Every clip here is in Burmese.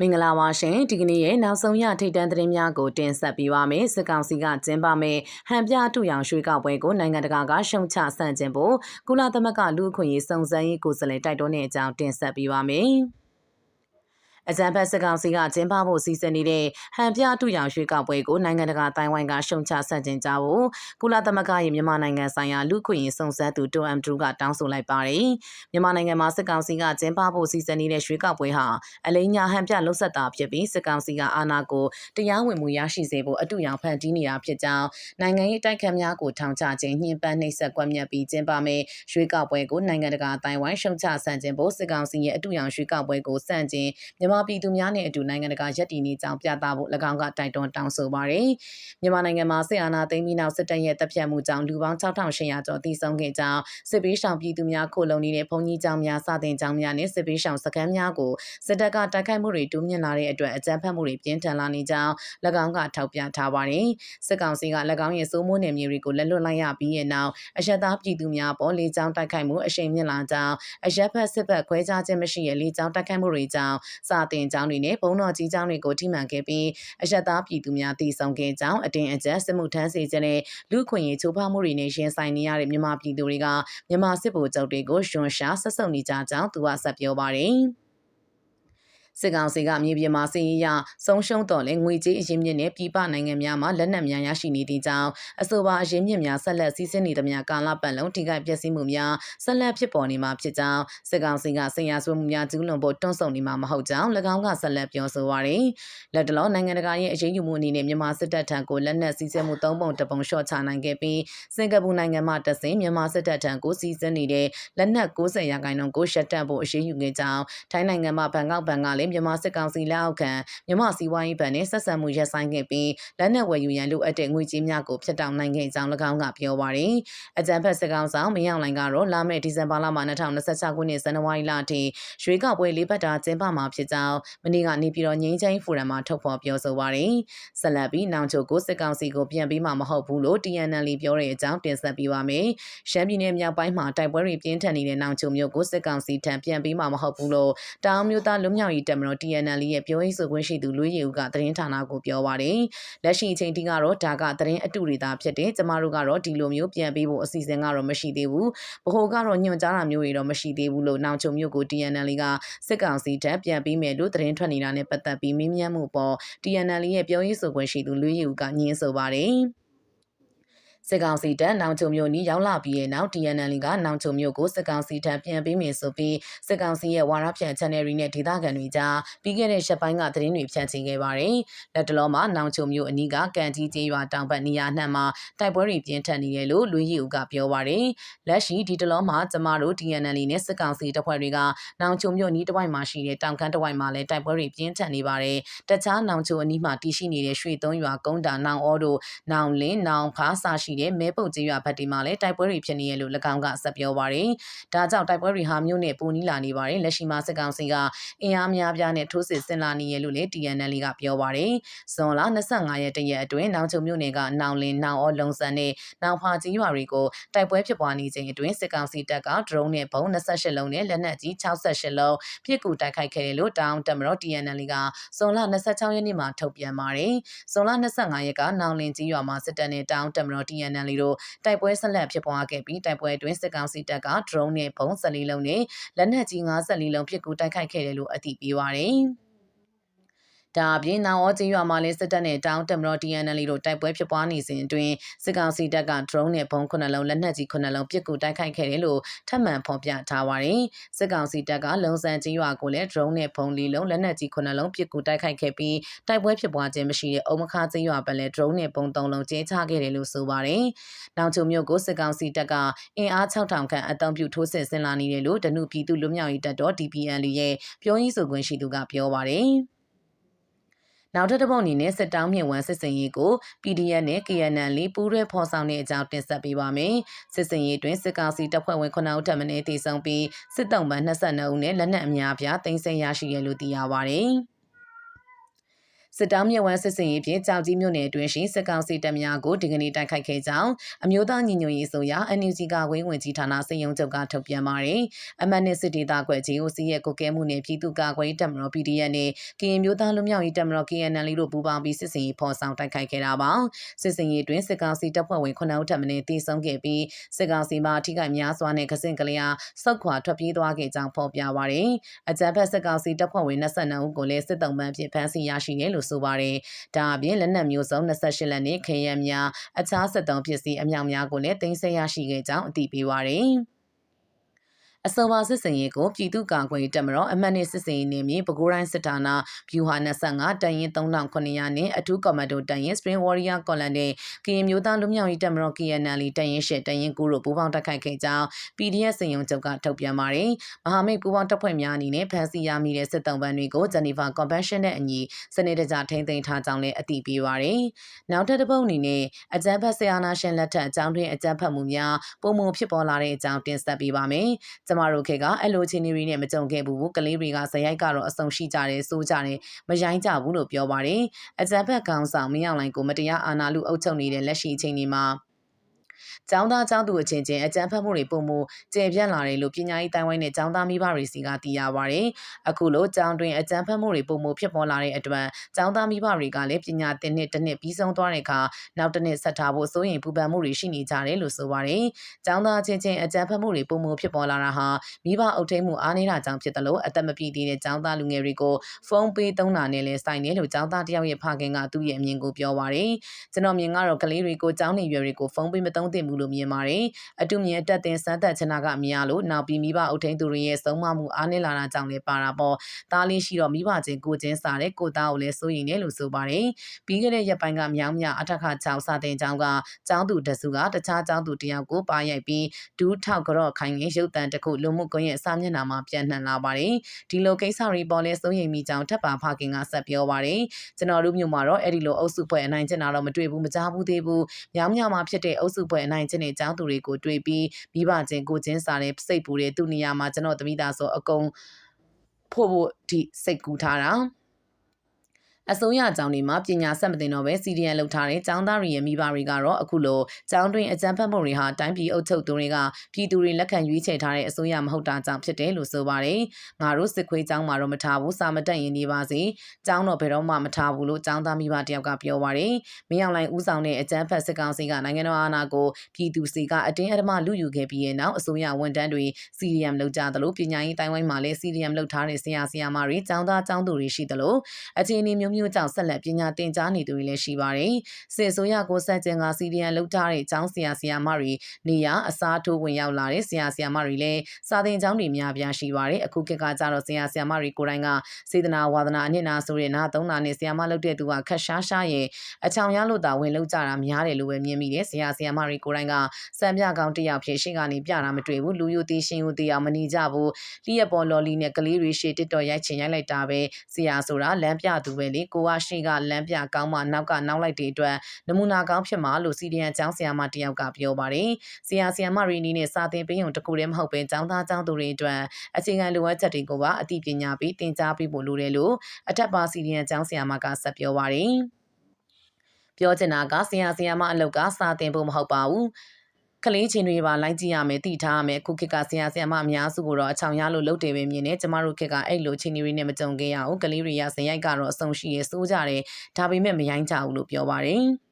မင်္ဂလာပါရှင်ဒီကနေ့ရဲ့နောက်ဆုံးရထိတ်တန့်သတင်းများကိုတင်ဆက်ပေးပါမယ်စစ်ကောင်စီကကျင်းပမယ်ဟန်ပြအတူရောင်ရွှေကောက်ပွဲကိုနိုင်ငံတကာကရှုံချဆန့်ကျင်ဖို့ကုလသမဂ္ဂလူ့အခွင့်အရေးစုံစမ်းရေးကိုယ်စားလှယ်တိုက်တွန်းတဲ့အကြောင်းတင်ဆက်ပေးပါမယ် အကြံဖက်စစ်ကောင်စီကကျင်းပဖို့စီစဉ်နေတဲ့ဟန်ပြတူရောင်ရွှေကောက်ပွဲကိုနိုင်ငံတကာတိုင်းဝိုင်းကရှုံချဆန့်ကျင်ကြဖို့ကုလသမဂ္ဂရဲ့မြန်မာနိုင်ငံဆိုင်ရာလူ့ခွင့်ရေးစုံစမ်းသူတိုအမ်ဒရူကတောင်းဆိုလိုက်ပါတယ်။မြန်မာနိုင်ငံမှာစစ်ကောင်စီကကျင်းပဖို့စီစဉ်နေတဲ့ရွှေကောက်ပွဲဟာအလိညာဟန်ပြလှုပ်ဆက်တာဖြစ်ပြီးစစ်ကောင်စီကအာဏာကိုတရားဝင်မှုရရှိစေဖို့အတူရောင်ဖန်တီးနေတာဖြစ်ကြောင်းနိုင်ငံရေးတိုက်ခတ်များကိုထောင်ချခြင်းညှဉ်းပန်းနှိပ်စက်ကွက်မြက်ပြီးကျင်းပမယ့်ရွှေကောက်ပွဲကိုနိုင်ငံတကာတိုင်းဝိုင်းရှုံချဆန့်ကျင်ဖို့စစ်ကောင်စီရဲ့အတူရောင်ရွှေကောက်ပွဲကိုစန့်ကျင်မြန်မာမြန်မာပြည်သူများနဲ့အတူနိုင်ငံတကာရည်တည်နေကြောင်းပြသဖို့၎င်းကတိုက်တွန်းတောင်းဆိုပါတယ်။မြန်မာနိုင်ငံမှာစစ်အာဏာသိမ်းပြီးနောက်စစ်တပ်ရဲ့တပ်ဖြတ်မှုကြောင့်လူပေါင်း6800ကျော်တိစုံခဲ့ကြောင်းစစ်ပေးရှောင်ပြည်သူများခိုလုံနေတဲ့ဘုံကြီးကျောင်းများစတင်ကျောင်းများနဲ့စစ်ပေးရှောင်စခန်းများကိုစစ်တပ်ကတိုက်ခိုက်မှုတွေတိုးမြင့်လာတဲ့အတွက်အကြမ်းဖက်မှုတွေပြင်းထန်လာနေကြောင်း၎င်းကထောက်ပြထားပါတယ်။စစ်ကောင်စီက၎င်းရဲ့စိုးမိုးနယ်မြေတွေကိုလက်လွတ်လိုက်ရပြီးရဲ့နောက်အရှက်သားပြည်သူများပေါ်လေကြောင်းတိုက်ခိုက်မှုအရှိန်မြင့်လာကြောင်းအရက်ဖက်စစ်ဘက်ခွဲခြားခြင်းမရှိရဲ့လေကြောင်းတိုက်ခိုက်မှုတွေကြောင့်စတင်ကျောင်းတွေနဲ့ဘုံတော်ကြီးကျောင်းတွေကိုထိမှန်ခဲ့ပြီးအရက်သားပြည်သူများတည်ဆုံခဲ့ကြောင်းအတင်းအကျပ်စစ်မှုထမ်းစေခြင်းနဲ့လူခွင့်ရေးချိုးဖောက်မှုတွေနဲ့ရင်ဆိုင်နေရတဲ့မြန်မာပြည်သူတွေကမြန်မာစစ်ဗိုလ်ချုပ်တွေကိုရွှန်ရှာဆက်ဆုပ်နေကြကြောင်းသူကဆက်ပြောပါတယ်။ စစ်ကောင်စီကမြေပြင်မှာစီးရဆုံးရှုံးတော်လဲငွေကြေးအရင်းမြစ်နဲ့ပြည်ပနိုင်ငံများမှာလက်နက်များရရှိနေသည့်ကြောင်းအဆိုပါအရင်းမြစ်များဆက်လက်စီးဆင်းနေသမျှကာလပတ်လုံးထိခိုက်ပျက်စီးမှုများဆက်လက်ဖြစ်ပေါ်နေမှာဖြစ်ကြောင်းစစ်ကောင်စီကဆင်ရဆွေးမှုများကျူးလွန်ဖို့တွန်းဆုံနေမှာမဟုတ်ကြောင်း၎င်းကဆက်လက်ပြောဆိုပါရယ်လက်တလောနိုင်ငံတကာရဲ့အရေးယူမှုအနေနဲ့မြန်မာစစ်တပ်ထံကိုလက်နက်စီးဆင်းမှု၃ပုံတပုံလျှော့ချနိုင်ခဲ့ပြီးစင်ကာပူနိုင်ငံမှတဆင်မြန်မာစစ်တပ်ထံကိုစီးဆင်းနေတဲ့လက်နက်90ရာခိုင်နှုန်းကိုရှက်တက်ဖို့အရေးယူခဲ့ကြောင်းထိုင်းနိုင်ငံမှဘန်ကောက်ဘန်ကလည်းလည်းမြန်မာစစ်ကောင်စီလက်အောက်ခံမြန်မာစီးပွားရေးဘဏ်နဲ့ဆက်ဆံမှုရပ်ဆိုင်းခဲ့ပြီးလက်နက်ဝယ်ယူရန်လိုအပ်တဲ့ငွေကြေးများကိုဖျက်တောက်နိုင်ခဲ့ကြောင်း၎င်းကပြောပါရယ်အကြံဖက်စစ်ကောင်ဆောင်မင်းအောင်လိုင်ကတော့လာမယ့်ဒီဇင်ဘာလမှာ2026ခုနှစ်ဇန်နဝါရီလအထိရွေးကောက်ပွဲလေးပတ်တာကျင်းပမှာဖြစ်ကြောင်းမနေ့ကနေပြည်တော်ငင်းချင်းဖိုရမ်မှာထုတ်ဖော်ပြောဆိုပါရယ်ဆက်လက်ပြီးနောင်ချိုကိုစစ်ကောင်စီကိုပြန်ပြီးမှမဟုတ်ဘူးလို့ TNL ပြောတဲ့အကြောင်းတင်ဆက်ပေးပါမယ်ရှမ်းပြည်နယ်မြောက်ပိုင်းမှာတိုက်ပွဲတွေပြင်းထန်နေတဲ့နောင်ချိုမြို့ကိုစစ်ကောင်စီထံပြန်ပြီးမှမဟုတ်ဘူးလို့တောင်မျိုးသားလူမျိုးရေးတပ်မတော် TNL NLD ရဲ့ပြောရေးဆိုခွင့်ရှိသူလူရီဦးကသတင်းဌာနကိုပြောပါတယ်။လက်ရှိအချိန်ထိကတော့ဒါကသတင်းအတူတွေသာဖြစ်တယ်။ကျမတို့ကတော့ဒီလိုမျိုးပြန်ပေးဖို့အစီအစဉ်ကတော့မရှိသေးဘူး။ဗဟိုကတော့ညွှန်ကြားတာမျိုးတွေတော့မရှိသေးဘူးလို့နောင်ချုံမျိုးကို TNL ကစစ်ကောင်စီတပ်ပြန်ပေးမယ်လို့သတင်းထွက်နေတာနဲ့ပတ်သက်ပြီးမင်းမြတ်မှုပေါ် TNL ရဲ့ပြောရေးဆိုခွင့်ရှိသူလူရီဦးကညင်းဆိုပါတယ်။ စစ်ကောင်စီတပ်နောင်ချုံမြို့နီးရောက်လာပြီးတဲ့နောက် TNL ကနောင်ချုံမြို့ကိုစစ်ကောင်စီတပ်ပြန်ပေးမယ်ဆိုပြီးစစ်ကောင်စီရဲ့ဝါရဖြန့် channel တွေနဲ့ဒေသခံတွေကြားပြီးခဲ့တဲ့ရက်ပိုင်းကသတင်းတွေဖြန့်ချိခဲ့ပါတယ်။လက်တလုံးမှာနောင်ချုံမြို့အနီးကကန်ကြီးကျေးရွာတောင်ဘက်နေရာနှံ့မှာတိုက်ပွဲတွေပြင်းထန်နေတယ်လို့လူကြီးဦးကပြောပါတယ်။လက်ရှိဒီတလုံးမှာကျမတို့ TNL နဲ့စစ်ကောင်စီတပ်ဖွဲ့တွေကနောင်ချုံမြို့နီးတစ်ဝိုက်မှာရှိတဲ့တောင်ခမ်းတစ်ဝိုက်မှာလည်းတိုက်ပွဲတွေပြင်းထန်နေပါတယ်။တခြားနောင်ချုံအနီးမှာတည်ရှိနေတဲ့ရွှေသုံးရွာကုန်းတာနောင်အောတို့နောင်လင်းနောင်ဖားစာရှိတဲ့မဲပုတ်ကျေးရွာဘက်ဒီမှာလည်းတိုက်ပွဲတွေဖြစ်နေရလို့၎င်းကဆက်ပြောပါရယ်ဒါကြောင့်တိုက်ပွဲတွေဟာမြို့နယ်ပူနီးလာနေပါတယ်လက်ရှိမှာစစ်ကောင်စီကအင်အားများပြားနဲ့ထိုးစစ်ဆင်လာနေရလို့လေ TNL ကပြောပါရယ်ဇွန်လ25ရက်တရက်အတွင်းနောင်ချုံမြို့နယ်ကနောင်လင်းနောင်အောလုံဆန်နဲ့နောင်ဖာကြီးရွာတွေကိုတိုက်ပွဲဖြစ်ပွားနေချိန်အတွင်းစစ်ကောင်စီတပ်က drone နဲ့ဘုံ28လုံးနဲ့လက်နက်ကြီး68လုံးပြစ်ကူတိုက်ခိုက်ခဲ့တယ်လို့တောင်တမတော် TNL ကဇွန်လ26ရက်နေ့မှာထုတ်ပြန်ပါတယ်ဇွန်လ25ရက်ကနောင်လင်းကြီးရွာမှာစစ်တပ်နဲ့တောင်တမတော် TNL တို့တိုက်ပွဲဆက်လက်ဖြစ်ပွားခဲ့ပြီးတိုက်ပွဲအတွင်းစစ်ကောင်စီတပ်က drone နဲ့ဘုံ၁၄လုံးနဲ့လက်နက်ကြီး54လုံးပစ်ကူတိုက်ခိုက်ခဲ့တယ်လို့အသိပေးပါရယ်။ ဒါအပြင်နောင်ဩကျေးရွာမှာလည်းစစ်တပ်နဲ့တောင်တမတော် TNL တို့တိုက်ပွဲဖြစ်ပွားနေစဉ်အတွင်းစစ်ကောင်စီတပ်က drone နဲ့ဘုံ9လုံးလက်နက်ကြီး9လုံးပစ်ကူတိုက်ခိုက်ခဲ့တယ်လို့ထပ်မံဖော်ပြထားပါတယ်။စစ်ကောင်စီတပ်ကလုံဆန်ကျေးရွာကိုလည်း drone နဲ့ဘုံ၄လုံးလက်နက်ကြီး9လုံးပစ်ကူတိုက်ခိုက်ခဲ့ပြီးတိုက်ပွဲဖြစ်ပွားခြင်းမရှိတဲ့အုံမခါကျေးရွာပလည်း drone နဲ့ဘုံ3လုံးကျဲချခဲ့တယ်လို့ဆိုပါတယ်။နောင်ချုံမြို့ကိုစစ်ကောင်စီတပ်ကအင်အား6000ခန့်အသုံးပြုထိုးစစ်ဆင်လာနေတယ်လို့ဒနုပြည်သူလူမျိုးရေးတပ်တော် DPN ရဲ့ပြောရေးဆိုခွင့်ရှိသူကပြောပါတယ်။ နောက်ထပ်တစ်ပုတ်အနေနဲ့စစ်တောင်းမြင့်ဝမ်းစစ်စင်ရေးကို PDF နဲ့ KNL လေးပူးရဲဖော်ဆောင်တဲ့အကြောင်းတင်ဆက်ပေးပါမယ်။စစ်စင်ရေးတွင်စစ်ကောင်စီတပ်ဖွဲ့ဝင်9ဦးထပ်မံတည်ဆုံပြီးစစ်တုံးပန်း22ဦးနဲ့လက်နက်အများပြားတင်ဆက်ရရှိရလို့သိရပါဗျ။ စစစ်တောင်းမြဝန်းစစ်စင်ရေးဖြင့်ကြောက်ကြီးမြို့နယ်အတွင်းရှိစစ်ကောင်စီတပ်များကိုဒီကနေ့တိုက်ခိုက်ခဲ့ကြောင်းအမျိုးသားညီညွတ်ရေးဆိုရာ NUG ကဝင်းဝင်ကြီးဌာနစည်ရုံးချုပ်ကထုတ်ပြန်ပါတယ်။အမတ်နစ်စစ်ဒေသကွက်ကြီးကိုစီးရဲ့ကိုကဲမှုနဲ့ပြည်သူ့ကာကွယ်ရေးတပ်မတော် PDF နဲ့ကရင်မျိုးသားလူမျိုးရေးတပ်မတော် KNL တို့ပူးပေါင်းပြီးစစ်စင်ရေးဖော်ဆောင်တိုက်ခိုက်ခဲ့တာပါ။စစ်စင်ရေးတွင်စစ်ကောင်စီတပ်ဖွဲ့ဝင်9ဦးထပ်မံတေဆုံးခဲ့ပြီးစစ်ကောင်စီမှအထိကများစွာနဲ့ကစင်ကလျာစောက်ခွာထွက်ပြေးသွားခဲ့ကြောင်းဖော်ပြပါတယ်။အကြမ်းဖက်စစ်ကောင်စီတပ်ဖွဲ့ဝင်22ဦးကိုလည်းစစ်တုံးပန်းဖြင့်ဖမ်းဆီးရရှိတယ်လို့ဆိုပါတယ်။ဒါအပြင်လက်နက်မျိုးစုံ28လက်နဲ့ခရမ်းများအခြားစစ်တုံးပစ္စည်းအမြောက်များကိုလည်းတင်ဆက်ရရှိခဲ့ကြောင်းအသိပေးပါတယ်။ အစောပါစစ်စင်ရေးကိုပြည်သူ့ကာကွယ်တပ်မတော်အမှတ်နှစ်စစ်စင်ရေးနေမြေပဲခူးတိုင်းစစ်ဌာနဗျူဟာ25တရင်3900နဲ့အထူးကွန်မန်ဒိုတရင် Spring Warrior ကော်လန်နဲ့ကရင်မျိုးသားလူမျိုးရေးတပ်မတော် KNL တရင်ရှစ်တရင်9တို့ပူးပေါင်းတိုက်ခိုက်ခဲ့ကြောင်း PDF စင်ရုံချုပ်ကထုတ်ပြန်ပါတယ်။မဟာမိတ်ပူးပေါင်းတပ်ဖွဲ့များအနေနဲ့ဖမ်းဆီးရမိတဲ့စစ်တုံးပန်းတွေကို Geneva Convention နဲ့အညီစနစ်တကျထိန်းသိမ်းထားကြောင်းလည်းအသိပေးပါတယ်။နောက်ထပ်တစ်ပုဒ်အနေနဲ့အကြမ်းဖက်ဆရာနာရှင်လက်ထက်အကြောင်းတွင်အကြမ်းဖက်မှုများပုံမှုဖြစ်ပေါ်လာတဲ့အကြောင်းတင်ဆက်ပေးပါမယ်။ကျမတို့ခေတ်ကအဲ့လိုချင်းတွေနဲ့မကြုံခဲ့ဘူးကလေးတွေကဇယိုက်ကတော့အဆုံရှိကြတယ်စိုးကြတယ်မရိုင်းကြဘူးလို့ပြောပါတယ်အကြံဖက်ကောင်ဆောင်မင်းအောင်လိုင်ကိုမတရားအာဏာလုအုပ်ချုပ်နေတဲ့လက်ရှိအချိန်ဒီမှာ ကျောင်းသားကျောင်းသူအချင်းချင်းအကြမ်းဖက်မှုတွေပုံမှုကျေပြန့်လာတယ်လို့ပညာရေးတိုင်းဝိုင်းနဲ့ကျောင်းသားမိဘတွေစီကသိရပါဗျ။အခုလိုကျောင်းတွင်အကြမ်းဖက်မှုတွေပုံမှုဖြစ်ပေါ်လာတဲ့အတွက်ကျောင်းသားမိဘတွေကလည်းပညာသင်နှစ်တစ်နှစ်ပြီးဆုံးသွားတဲ့အခါနောက်တစ်နှစ်ဆက်ထားဖို့စိုးရင်ပူပန်မှုတွေရှိနေကြတယ်လို့ဆိုပါတယ်။ကျောင်းသားချင်းချင်းအကြမ်းဖက်မှုတွေပုံမှုဖြစ်ပေါ်လာတာဟာမိဘအုပ်ထိန်မှုအားနည်းတာကြောင့်ဖြစ်တယ်လို့အသက်မပြည့်သေးတဲ့ကျောင်းသားလူငယ်တွေကိုဖုန်းပေးသုံးတာနဲ့လည်းဆိုင်တယ်လို့ကျောင်းသားတယောက်ရဲ့ဖခင်ကသူ့ရဲ့အမြင်ကိုပြောပါတယ်။ကျွန်တော်မြင်ကတော့ကလေးတွေကိုကျောင်းနေရွယ်တွေကိုဖုန်းပေးမသုံးသင့်ဘူးလို့မြင်ပါတယ်။အတူမြင်အတက်တင်စမ်းသက်ချင်တာကမြင်ရလို့နောက်ပြီးမိဘအုပ်ထိန်သူတွေရဲ့ဆုံးမမှုအားနည်းလာတာကြောင့်လည်းပါတာပေါ့။သားလေးရှိတော့မိဘချင်းကိုချင်းစားတဲ့ကိုသားကိုလည်းစိုးရင်တယ်လို့ဆိုပါတယ်။ပြီးခဲ့တဲ့ရက်ပိုင်းကမြောင်းမြအထက်ခါကျောင်းစာတင်ကျောင်းကကျောင်းသူတစုကတခြားကျောင်းသူတယောက်ကိုပါရိုက်ပြီးဒူးထောက်ကြော့ခိုင်ငင်ရုပ်တံတစ်ခုလူမှုကွန်ရက်စာမျက်နှာမှာပြန်နှံလာပါတယ်။ဒီလိုကိစ္စတွေပေါ်လဲစိုးရိမ်မိကြောင်းထပ်ပါဖခင်ကဆက်ပြောပါတယ်။ကျွန်တော်တို့မြို့မှာတော့အဲ့ဒီလိုအုပ်စုဖွဲ့အနိုင်ကျင့်တာတော့မတွေ့ဘူးမကြားဘူးသေးဘူး။မြောင်းမြမှာဖြစ်တဲ့အုပ်စုဖွဲ့အနိုင်ကျင့်တဲ့ကျောင်းသူတွေကိုတွေ့ပြီးမိဘချင်းကိုချင်းစားတဲ့စိတ်ပူတဲ့သူနေရာမှာကျွန်တော်တမိသားဆိုအကုန်ဖို့ဖို့ဒီစိတ်ကူးထားတာ။ အစိုးရကျောင်းတွေမှာပညာဆက်မတင်တော့ပဲစီဒီအန်လုပ်ထားတဲ့ကျောင်းသားတွေရဲ့မိဘတွေကတော့အခုလိုကျောင်းတွင်အကြံဖတ်မှုတွေဟာတိုင်းပြည်အုပ်ချုပ်သူတွေကပြည်သူတွေလက်ခံရွေးချယ်ထားတဲ့အစိုးရမဟုတ်တာကြောင့်ဖြစ်တယ်လို့ဆိုပါတယ်။ငါတို့စစ်ခွေးကျောင်းမှာတော့မထားဘူးစာမတက်ရင်နေပါစေ။ကျောင်းတော့ဘယ်တော့မှမထားဘူးလို့ကျောင်းသားမိဘတယောက်ကပြောပါတယ်။မင်းအောင်လိုင်ဦးဆောင်တဲ့အကြံဖတ်စစ်ကောင်စီကနိုင်ငံတော်အာဏာကိုပြည်သူစီကအတင်းအဓမ္မလူယူခဲ့ပြီးရဲ့နောက်အစိုးရဝန်ထမ်းတွေ CDM လုပ်ကြသလိုပညာရေးတိုင်းဝိုင်းမှာလည်း CDM လုပ်ထားတဲ့ဆရာဆရာမတွေကျောင်းသားကျောင်းသူတွေရှိသလိုအခြေအနေမျိုးမျိုးကြောင့်ဆက်လက်ပညာသင်ကြားနေသူတွေလည်းရှိပါတယ်။စစ်ဆိုရကိုစက်ကျင်ကစီဒီယန်လောက်ထားတဲ့အကြောင်းဆရာဆရာမတွေနေရအစားထိုးဝင်ရောက်လာတဲ့ဆရာဆရာမတွေလည်းစာသင်ကျောင်းတွေများပြားရှိပါတယ်။အခုခေတ်ကကြတော့ဆရာဆရာမတွေကိုယ်တိုင်ကစေတနာဝါဒနာအနှစ်နာဆိုတဲ့နာသုံးနာနဲ့ဆရာမလုပ်တဲ့သူကခက်ရှားရှားရဲ့အချောင်ရလို့တာဝင်လောက်ကြတာများတယ်လို့ပဲမြင်မိတယ်။ဆရာဆရာမတွေကိုယ်တိုင်ကစံပြကောင်းတယောက်ဖြစ်ရှေ့ကနေပြတာမတွေ့ဘူး။လူယိုသေးရှင်ယိုသေးအောင်မနေကြဘူး။လျက်ပေါ်လော်လီနဲ့ကလေးတွေရှေ့တစ်တော်ရိုက်ချင်ရိုက်လိုက်တာပဲဆရာဆိုတာလမ်းပြသူပဲလေကိုကရှေ့ကလမ်းပြကောင်းမှနောက်ကနောက်လိုက်တဲ့အတွက်နမူနာကောင်းဖြစ်မှာလို့စီဒီအန်ကျောင်းဆရာမတယောက်ကပြောပါတယ်။ဆရာဆရာမရီနီနဲ့စာသင်ပေးုံတကူတည်းမဟုတ်ပဲကျောင်းသားကျောင်းသူတွေအတွက်အခြေခံလိုအပ်ချက်တွေကိုပါအသိပညာပေးသင်ကြားပေးဖို့လိုတယ်လို့အထက်ပါစီဒီအန်ကျောင်းဆရာမကဆက်ပြောပါတယ်။ပြောချင်တာကဆရာဆရာမအလုပ်ကစာသင်ဖို့မဟုတ်ပါဘူး။ ကလေးချင်းတွေပါလိုက်ကြည့်ရမယ်တည်ထားရမယ်ခုခေတ်ကဆရာဆရာမအများစုကိုတော့အချောင်ရလို့လုပ်တယ်ပဲမြင်နေကျမတို့ခေတ်ကအဲ့လိုချင်းတွေနဲ့မကြုံခဲ့ရဘူးကလေးတွေရဇင်ရိုက်ကတော့အဆုံရှိရစိုးကြတယ်ဒါပေမဲ့မရိုင်းကြဘူးလို့ပြောပါတယ်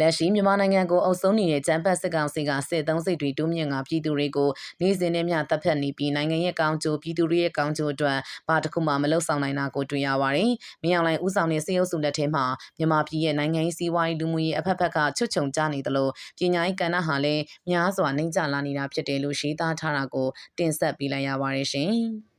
လက်ရှိမြန်မာနိုင်ငံကိုအုပ်စိုးနေတဲ့ကျန်းပတ်စစ်ကောင်စီကစစ်သုံးစိတ်တွေတိုးမြင့်ကပြည်သူတွေကိုနေစဉ်နဲ့မျှတပ်ဖြတ်နေပြီးနိုင်ငံရဲ့ကောင်းကျိုးပြည်သူတွေရဲ့ကောင်းကျိုးအတွက်ဘာတစ်ခုမှမလုပ်ဆောင်နိုင်တာကိုတွေ့ရပါတယ်။မြအောင်လိုင်ဦးဆောင်တဲ့စေအုပ်စုလက်ထဲမှာမြန်မာပြည်ရဲ့နိုင်ငံရေးစီးပွားရေးလူမှုရေးအဖက်ဖက်ကချွတ်ချုံကြနေသလိုပညာရေးကဏ္ဍဟာလည်းများစွာနှိမ့်ကျလာနေတာဖြစ်တယ်လို့ရှင်းသားထားတာကိုတင်ဆက်ပေးလိုက်ရပါတယ်ရှင်။